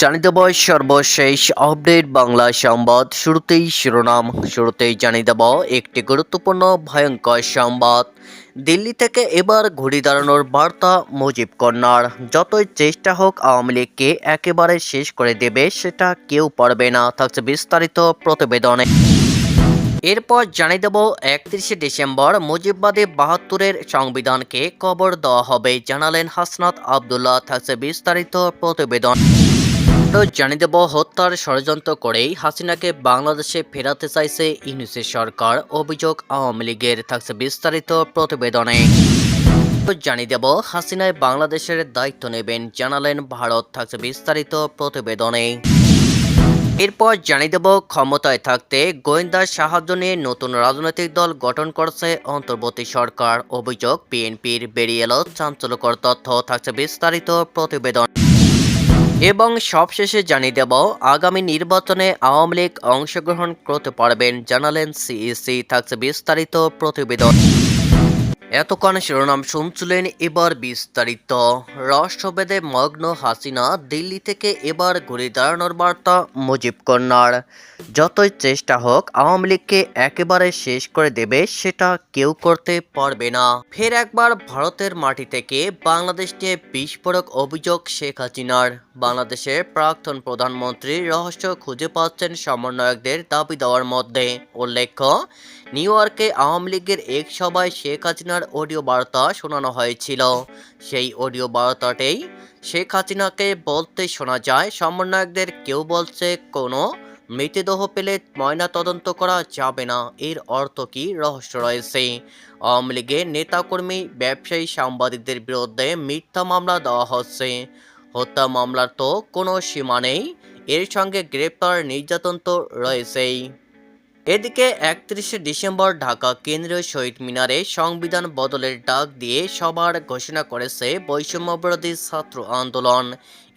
জানিয়ে দেব সর্বশেষ আপডেট বাংলা সংবাদ শুরুতেই শিরোনাম। শুরুতেই জানিয়ে দেব একটি গুরুত্বপূর্ণ ভয়ঙ্কর সংবাদ। দিল্লি থেকে এবার ঘুরে দাঁড়ানোর বার্তা মুজিব কন্যার। যতই চেষ্টা হোক আওয়ামী লীগকে একেবারে শেষ করে দেবে, সেটা কেউ পারবে না, থাকছে বিস্তারিত প্রতিবেদনে। এরপর জানিয়ে দেব একত্রিশে ডিসেম্বর মুজিববাদী বাহাত্তরের সংবিধানকে কবর দেওয়া হবে, জানালেন হাসনাত আবদুল্লাহ, থাকছে বিস্তারিত প্রতিবেদন। তো জানিয়ে দেব হত্যার ষড়যন্ত্র করেই হাসিনাকে বাংলাদেশে ফেরাতে চাইছে ইউনিসেফ সরকার। অভিযোগ আওয়ামী লীগের থাকছে বিস্তারিত প্রতিবেদনে। জানিয়ে দেব হাসিনায় বাংলাদেশের দায়িত্ব নেবেন, জানালেন ভারত, থাকছে বিস্তারিত প্রতিবেদনে। এরপর জানিয়ে দেব ক্ষমতায় থাকতে গোয়েন্দা সাহায্য নিয়ে নতুন রাজনৈতিক দল গঠন করছে অন্তর্বর্তী সরকার। অভিযোগ, বিএনপির বেরিয়ে এলো চাঞ্চল্যকর তথ্য, থাকছে বিস্তারিত প্রতিবেদন। এবং সবশেষে জানিয়ে দেব, আগামী নির্বাচনে আওয়ামী লীগ অংশগ্রহণ করতে পারবেন, জানালেন সিইসি। থাকছে বিস্তারিত প্রতিবেদন। এতক্ষণ শিরোনাম শুনছিলেন এবার বিস্তারিত। রাষ্ট্রভেদে মগ্ন হাসিনা দিল্লি থেকে এবার ঘুরে দাঁড়ানোর বার্তা মুজিব কন্যার। যতই চেষ্টা হোক, আওয়ামী লীগকে একেবারে শেষ করে দেবে সেটা কেউ করতে পারবে না। ফের একবার ভারতের মাটি থেকে বাংলাদেশ নিয়ে বিস্ফোরক অভিযোগ শেখ হাসিনার। বাংলাদেশের প্রাক্তন প্রধানমন্ত্রী রহস্য খুঁজে পাচ্ছেন সমন্বয়কদের দাবি দেওয়ার মধ্যে। উল্লেখ্য নিউ ইয়র্কে আওয়ামী লীগের এক সভায় শেখ হাসিনার অডিও বার্তা শোনানো হয়েছিল। সেই অডিও বার্তাতেই শেখ হাসিনাকে বলতে শোনা যায়, সমন্বয়কদের কেউ বলছে, কোনো মৃতদেহ পেলে ময়না তদন্ত করা যাবে না। এর অর্থ কি? রহস্য রয়েছে। আওয়ামী লীগের নেতাকর্মী, ব্যবসায়ী, সাংবাদিকদের বিরুদ্ধে মিথ্যা মামলা দেওয়া হচ্ছে। হত্যা মামলার তো কোনো সীমা নেই। এর সঙ্গে গ্রেপ্তার নির্যাতন তো রয়েছেই। এদিকে একত্রিশে ডিসেম্বর ঢাকা কেন্দ্রীয় শহীদ মিনারে সংবিধান বদলের ডাক দিয়ে সবার ঘোষণা করেছে বৈষম্যবিরোধী ছাত্র আন্দোলন।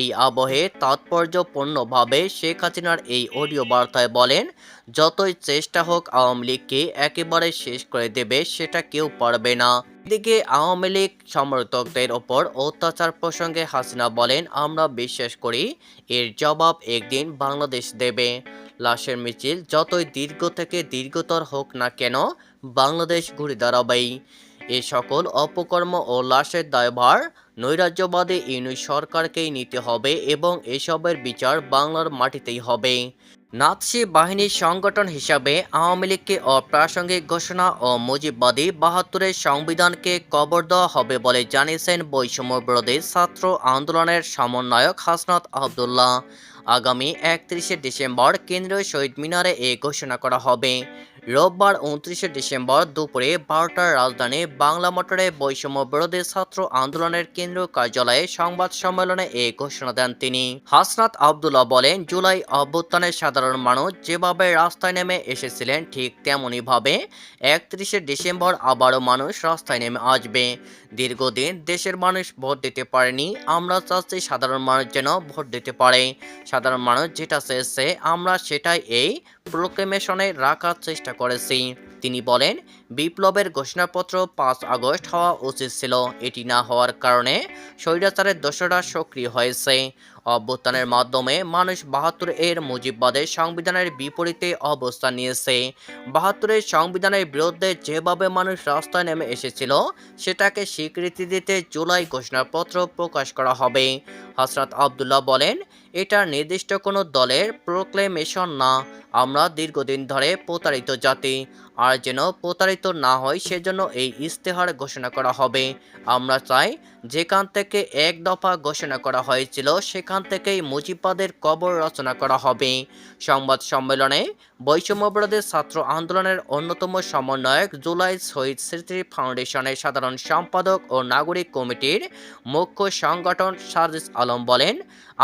এই আবহে তাৎপর্যপূর্ণভাবে শেখ হাসিনার এই অডিও বার্তায় বলেন, যতই চেষ্টা হোক আওয়ামী লীগকে একেবারে শেষ করে দেবে সেটা কেউ পারবে না। এদিকে আওয়ামী লীগ সমর্থকদের ওপর অত্যাচার প্রসঙ্গে হাসিনা বলেন, আমরা বিশ্বাস করি এর জবাব একদিন বাংলাদেশ দেবে। লাশের মিছিল যতই দীর্ঘ থেকে দীর্ঘতর হোক না কেন বাংলাদেশ ঘুরে দাঁড়াবেই। এ সকল অপকর্ম ও লাশের দায়ভার নৈরাজ্যবাদী ইউনিট সরকারকেই নিতে হবে এবং এসবের বিচার বাংলার মাটিতেই হবে। নাৎসি বাহিনীর সংগঠন হিসাবে আওয়ামী লীগকে অপ্রাসঙ্গিক ঘোষণা ও মুজিববাদী বাহাত্তরের সংবিধানকে কবর দেওয়া হবে বলে জানিয়েছেন বৈষম্য বিরোধী ছাত্র আন্দোলনের সমন্বয়ক হাসনাত আবদুল্লাহ। আগামী একত্রিশে ডিসেম্বর কেন্দ্রীয় শহীদ মিনারে এ ঘোষণা করা হবে। রোববার উনত্রিশে ডিসেম্বর দুপুরে বারোটার রাজধানী বাংলা মোটরে বৈষম্য বিরোধী ছাত্র আন্দোলনের কেন্দ্রীয় কার্যালয়ে সংবাদ সম্মেলনে এ ঘোষণা দেন তিনি। হাসনাত আবদুল্লাহ বলেন, জুলাই অভ্যুত্থানের সাধারণ মানুষ যেভাবে রাস্তায় নেমে এসেছিলেন ঠিক তেমনই ভাবে একত্রিশে ডিসেম্বর আবারও মানুষ রাস্তায় নেমে আসবে। দীর্ঘদিন দেশের মানুষ ভোট দিতে পারেনি, আমরা চাচ্ছি সাধারণ মানুষ যেন ভোট দিতে পারে। সাধারণ মানুষ যেটা চেয়েছে, আমরা সেটাই এই প্রোক্লেমেশনে রাখার চেষ্টা করেছি। তিনি বলেন, বিপ্লবের ঘোষণাপত্র পাঁচ আগস্ট হওয়া উচিত ছিল। এটি না হওয়ার কারণে স্বৈরাচারের দোষরা সক্রিয় হয়েছে। অভ্যুত্থানের মাধ্যমে মানুষ বাহাত্তর এর মুজিববাদের সংবিধানের বিপরীতে অবস্থান নিয়েছে। বাহাত্তরের সংবিধানের বিরুদ্ধে যেভাবে মানুষ রাস্তায় নেমে এসেছিল, সেটাকে স্বীকৃতি দিতে জুলাই ঘোষণাপত্র প্রকাশ করা হবে। হাসরাত আবদুল্লাহ বলেন, এটা নির্দিষ্ট কোনো দলের প্রোক্লেমেশন না। আমরা দীর্ঘদিন ধরে প্রতারিত জাতি। আর যেন প্রতারিত না হয়, সেজন্য এই ইস্তেহার ঘোষণা করা হবে। আমরা চাই যেখান থেকে এক দফা ঘোষণা করা হয়েছিল, সেখান থেকেই মুজিবাদের কবর রচনা করা হবে। সংবাদ সম্মেলনে বৈষম্যবিরোধী ছাত্র আন্দোলনের অন্যতম সমন্বয়ক জুলাই শহীদ স্মৃতি ফাউন্ডেশনের সাধারণ সম্পাদক ও নাগরিক কমিটির মুখ্য সংগঠন সার্জিস আলম বলেন,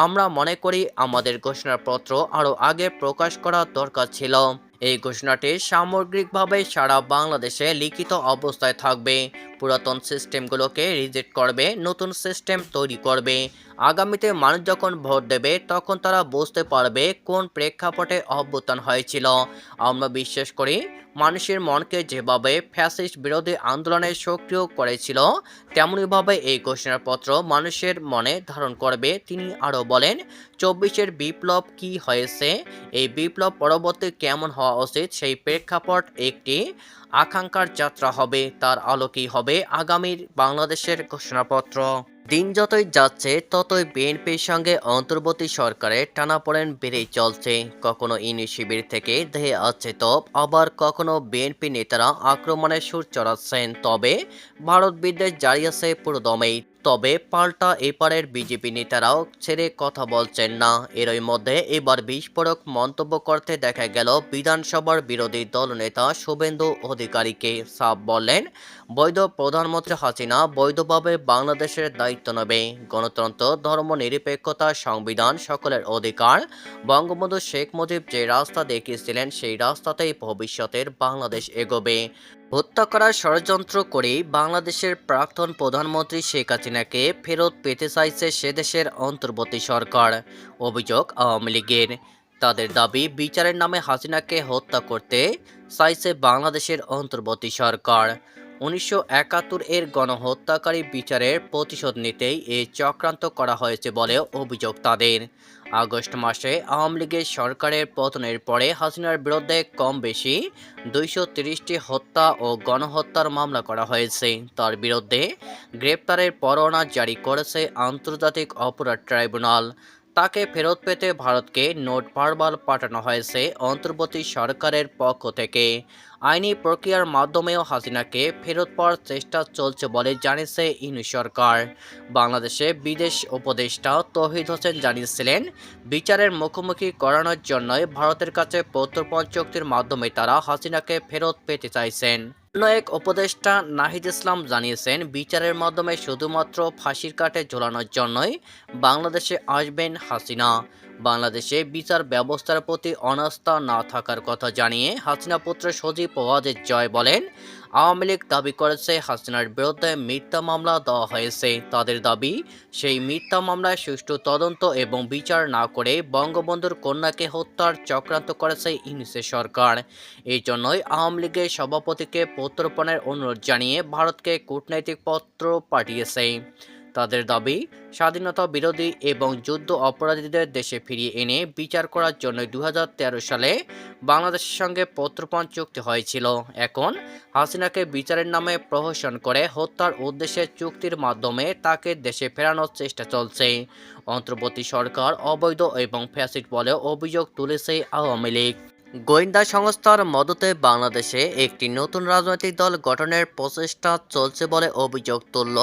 আমরা মনে করি আমাদের ঘোষণাপত্র আরও আগে প্রকাশ করা দরকার ছিল। এই ঘোষণাটি সামগ্রিকভাবে সারা বাংলাদেশে লিখিত অবস্থায় থাকবে। পুরাতন সিস্টেমগুলোকে রিজেক্ট করবে, নতুন সিস্টেম তৈরি করবে। আগামীতে মানুষ যখন ভোট দেবে, তখন তারা বুঝতে পারবে কোন প্রেক্ষাপটে অভ্যুত্থান হয়েছিল। আমরা বিশ্বাস করি, মানুষের মনকে যেভাবে ফ্যাসিস্ট বিরোধী আন্দোলনে সক্রিয় করেছিল, তেমনইভাবে এই ঘোষণাপত্র মানুষের মনে ধারণ করবে। তিনি আরও বলেন, চব্বিশের বিপ্লব কি হয়েছে? এই বিপ্লব পরবর্তী কেমন হওয়া উচিত? সেই প্রেক্ষাপট একটি আকাঙ্ক্ষার যাত্রা হবে, তার আলোকেই হবে আগামীর বাংলাদেশের ঘোষণাপত্র। দিন যতই যাচ্ছে, ততই বিএনপির সঙ্গে অন্তর্বর্তী সরকারের টানাপোড়েন বেড়েই চলছে। কখনো ইনি শিবির থেকে দেহে আছে তপ, আবার কখনো বিএনপি নেতারা আক্রমণের সুর চড়াচ্ছেন। তবে ভারত বিদ্বেষ জারি আছে পুরোদমেই। তবে পাল্টা এপারের বিজেপি নেতারাও ছেড়ে কথা বলছেন না। এরই মধ্যে এবার বিস্ফোরক মন্তব্য করতে দেখা গেল বিধানসভার বিরোধী দলনেতা শুভেন্দু অধিকারীকে। সাফ বললেন বৈধ প্রধানমন্ত্রী হাসিনা বৈধভাবে বাংলাদেশের দায়িত্ব নেবে। গণতন্ত্র, ধর্ম, নিরপেক্ষতা, সংবিধান সকলের অধিকার। বঙ্গবন্ধু শেখ মুজিব যে রাস্তা দেখিয়েছিলেন, সেই রাস্তাতেই ভবিষ্যতের বাংলাদেশ এগোবে। হত্যা করার ষড়যন্ত্র করেই বাংলাদেশের প্রাক্তন প্রধানমন্ত্রী শেখ হাসিনাকে ফেরত পেতে চাইছে সেদেশের অন্তর্বর্তী সরকার, অভিযোগ আওয়ামী লীগের। তাদের দাবি, বিচারের নামে হাসিনাকে হত্যা করতে চাইছে বাংলাদেশের অন্তর্বর্তী সরকার। উনিশশো একাত্তর এর গণহত্যাকারী বিচারের প্রতিশোধ নিতেই এই চক্রান্ত করা হয়েছে বলে অভিযোগ তাদের। আগস্ট মাসে আওয়ামী লীগের সরকারের পতনের পরে হাসিনার বিরুদ্ধে কম বেশি দুইশো তিরিশটি হত্যা ও গণহত্যার মামলা করা হয়েছে। তার বিরুদ্ধে গ্রেপ্তারের পরোয়ানা জারি করেছে আন্তর্জাতিক অপরাধ ট্রাইব্যুনাল। তাকে ফেরত পেতে ভারতকে নোট ভারবাল পাঠানো হয়েছে অন্তর্বর্তী সরকারের পক্ষ থেকে। আইনি প্রক্রিয়ার মাধ্যমেও হাসিনাকে ফেরত পাওয়ার চেষ্টা চলছে বলে জানিয়েছে ইনু সরকার। বাংলাদেশে বিদেশ উপদেষ্টা তহিদ হোসেন জানিয়েছিলেন, বিচারের মুখোমুখি করানোর জন্যই ভারতের কাছে প্রত্যর্পণ চুক্তির মাধ্যমে তারা হাসিনাকে ফেরত পেতে চাইছেন। এক উপদেষ্টা নাহিদ ইসলাম জানিয়েছেন, বিচারের মাধ্যমে শুধুমাত্র ফাঁসির কাঠে ঝোলানোর জন্যই বাংলাদেশে আসবেন হাসিনা। বাংলাদেশে বিচার ব্যবস্থার প্রতি অনাস্থা না থাকার কথা জানিয়ে হাসিনা পুত্র সজীব ওয়াজেদ জয় বলেন আওয়ামী লীগ দাবি করেছে হাসিনার বিরুদ্ধে মিথ্যা মামলা দেওয়া হয়েছে। তাদের দাবি, সেই মিথ্যা মামলায় সুষ্ঠু তদন্ত এবং বিচার না করে বঙ্গবন্ধুর কন্যাকে হত্যার চক্রান্ত করেছে ইউনিসেফ সরকার। এই জন্যই আওয়ামী লীগের সভাপতিকে প্রত্যর্পণের অনুরোধ জানিয়ে ভারতকে কূটনৈতিক পত্র পাঠিয়েছে। তাদের দাবি, স্বাধীনতা বিরোধী এবং যুদ্ধ অপরাধীদের দেশে ফিরিয়ে এনে বিচার করার জন্য দু হাজার তেরো সালে বাংলাদেশের সঙ্গে প্রত্যর্পণ চুক্তি হয়েছিল। এখন, হাসিনাকে বিচারের নামে প্রহসন করে হত্যার উদ্দেশ্যে চুক্তির মাধ্যমে তাকে দেশে ফেরানোর চেষ্টা চলছে। অন্তর্বর্তী সরকার অবৈধ এবং ফ্যাসিড বলে অভিযোগ তুলেছে আওয়ামী লীগ। গোয়েন্দা সংস্থার মদতে বাংলাদেশে একটি নতুন রাজনৈতিক দল গঠনের প্রচেষ্টা চলছে বলে অভিযোগ তুলল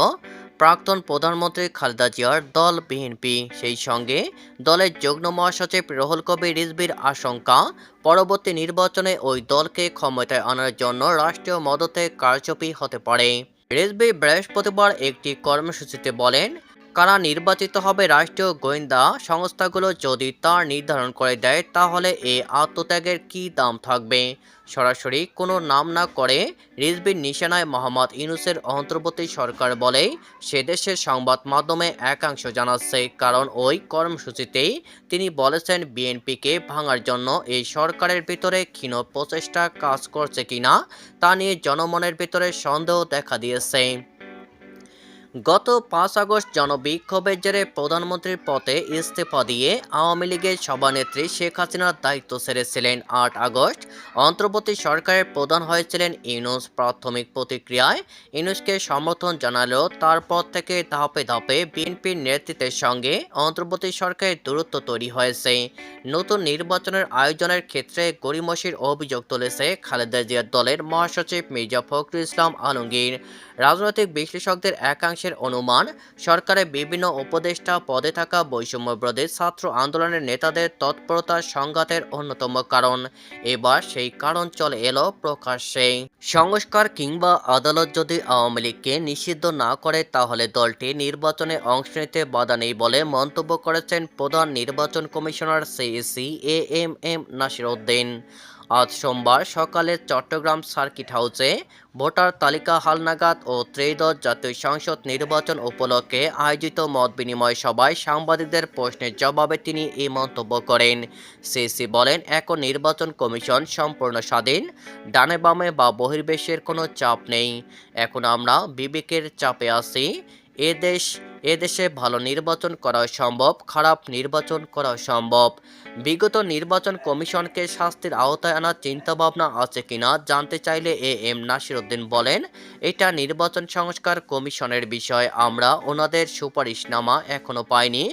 প্রাক্তন প্রধানমন্ত্রী খালেদা জিয়ার দল বিএনপি। সেই সঙ্গে দলের যুগ্ম মহাসচিব রহুল কবি রিজবির আশঙ্কা, পরবর্তী নির্বাচনে ওই দলকে ক্ষমতায় আনার জন্য রাষ্ট্রীয় মদতে কারচুপি হতে পারে। রিজবি বৃহস্পতিবার একটি কর্মসূচিতে বলেন কারা নির্বাচিত হবে রাষ্ট্রীয় গোয়েন্দা সংস্থাগুলো যদি তা নির্ধারণ করে দেয়, তাহলে এ আত্মত্যাগের কী দাম থাকবে? সরাসরি কোনো নাম না করে রিজবির নিশানায় মোহাম্মদ ইউনুসের অন্তর্বর্তী সরকার বলে সে দেশের সংবাদ মাধ্যমে একাংশ জানাচ্ছে। কারণ ওই কর্মসূচিতেই তিনি বলেছেন, বিএনপিকে ভাঙার জন্য এই সরকারের ভিতরে ক্ষীণ প্রচেষ্টা কাজ করছে কিনা, তা নিয়ে জনমনের ভিতরে সন্দেহ দেখা দিয়েছে। গত পাঁচ আগস্ট জনবিক্ষোভের জেরে প্রধানমন্ত্রীর পদে ইস্তফা দিয়ে আওয়ামী লীগের সভানেত্রী শেখ হাসিনার দায়িত্ব সেরেছিলেন আট আগস্ট। অন্তর্বর্তী সরকারের প্রধান হয়েছিলেন ইউনুস। প্রাথমিক প্রতিক্রিয়ায় ইউনুসকে সমর্থন জানালেও তারপর থেকে ধাপে ধাপে বিএনপির নেতৃত্বের সঙ্গে অন্তর্বর্তী সরকারের দূরত্ব তৈরি হয়েছে। নতুন নির্বাচনের আয়োজনের ক্ষেত্রে গরিমসির অভিযোগ তুলেছে খালেদা জিয়ার দলের মহাসচিব মির্জা ফখরুল ইসলাম আলমগীর। রাজনৈতিক বিশ্লেষকদের একাংশের অনুমান, সরকারের বিভিন্ন উপদেষ্টা পদে থাকা বৈষম্য বিরোধী ছাত্র আন্দোলনের নেতাদের তৎপরতা সংঘাতের অন্যতম কারণ। এবার সেই কারণ চলে এলো প্রকাশ্যে। সংস্কার কিংবা আদালত যদি আওয়ামী লীগকে নিষিদ্ধ না করে, তাহলে দলটি নির্বাচনে অংশ নিতে বাধা নেই বলে মন্তব্য করেছেন প্রধান নির্বাচন commissioner CEC A M M Nasir Uddin আজ সোমবার সকালে চট্টগ্রাম সার্কিট হাউসে ভোটার তালিকা হালনাগাদ ও ত্রয়োদশ জাতীয় সংসদ নির্বাচন উপলক্ষে আয়োজিত মত বিনিময় সভায় সাংবাদিকদের প্রশ্নের জবাবে তিনি এই মন্তব্য করেন। সিসি বলেন, এখন নির্বাচন কমিশন সম্পূর্ণ স্বাধীন, ডানে বামে বা বহির্বেশের কোনো চাপ নেই। এখন আমরা বিবেকের চাপে আছি এ দেশ, এ দেশে ভালো নির্বাচন করা সম্ভব, খারাপ নির্বাচন করা সম্ভব। বিগত নির্বাচন কমিশনকে শাস্তির আওতায় আনার চিন্তাভাবনা আছে কিনা জানতে চাইলে এ এম নাসিরউদ্দিন বলেন, এটা নির্বাচন সংস্কার কমিশনের বিষয়, আমরা ওনাদের সুপারিশনামা এখনও পাইনি।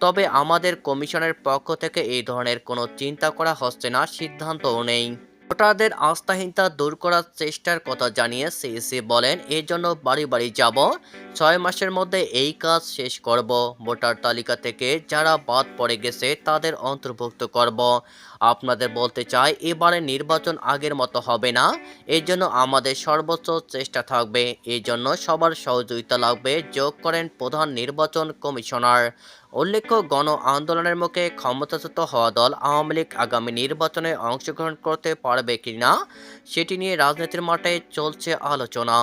তবে আমাদের কমিশনের পক্ষ থেকে এই ধরনের কোনো চিন্তা করা হচ্ছে না, সিদ্ধান্তও নেই। ভোটারদের আস্থাহীনতা দূর করার চেষ্টার কথা জানিয়ে সিইসি বলেন, এর জন্য বাড়ি বাড়ি যাব। ছয় মাসের মধ্যে এই কাজ শেষ করব। ভোটার তালিকা থেকে যারা বাদ পড়ে গেছে, তাদের অন্তর্ভুক্ত করব। আপনাদের বলতে চাই, এবারে নির্বাচন আগের মতো হবে না। এর জন্য আমাদের সর্বোচ্চ চেষ্টা থাকবে। এই জন্য সবার সহযোগিতা লাগবে। যোগ করেন প্রধান নির্বাচন কমিশনার। উল্লেখ্য, গণ আন্দোলনের মুখে ক্ষমতাচ্যুত হওয়া দল আওয়ামী লীগ আগামী নির্বাচনে অংশগ্রহণ করতে পারবে কিনা, সেটি নিয়ে রাজনীতির মাঠে চলছে আলোচনা।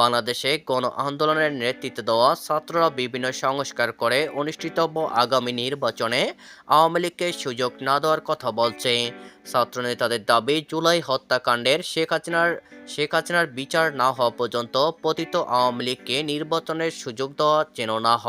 বাংলাদেশে গণ আন্দোলনের নেতৃত্ব দেওয়া ছাত্ররা বিভিন্ন সংস্কার করে অনুষ্ঠিতব্য আগামী নির্বাচনে আওয়ামী লীগকে সুযোগ না দেওয়ার কথা বলছে। ছাত্রনেতাদের দাবি, জুলাই হত্যাকাণ্ডের শেখ হাসিনার শেখ হাসিনার বিচার না হওয়া পর্যন্ত পতিত আওয়ামী লীগকে নির্বাচনের সুযোগ দেওয়া যেন না হয়।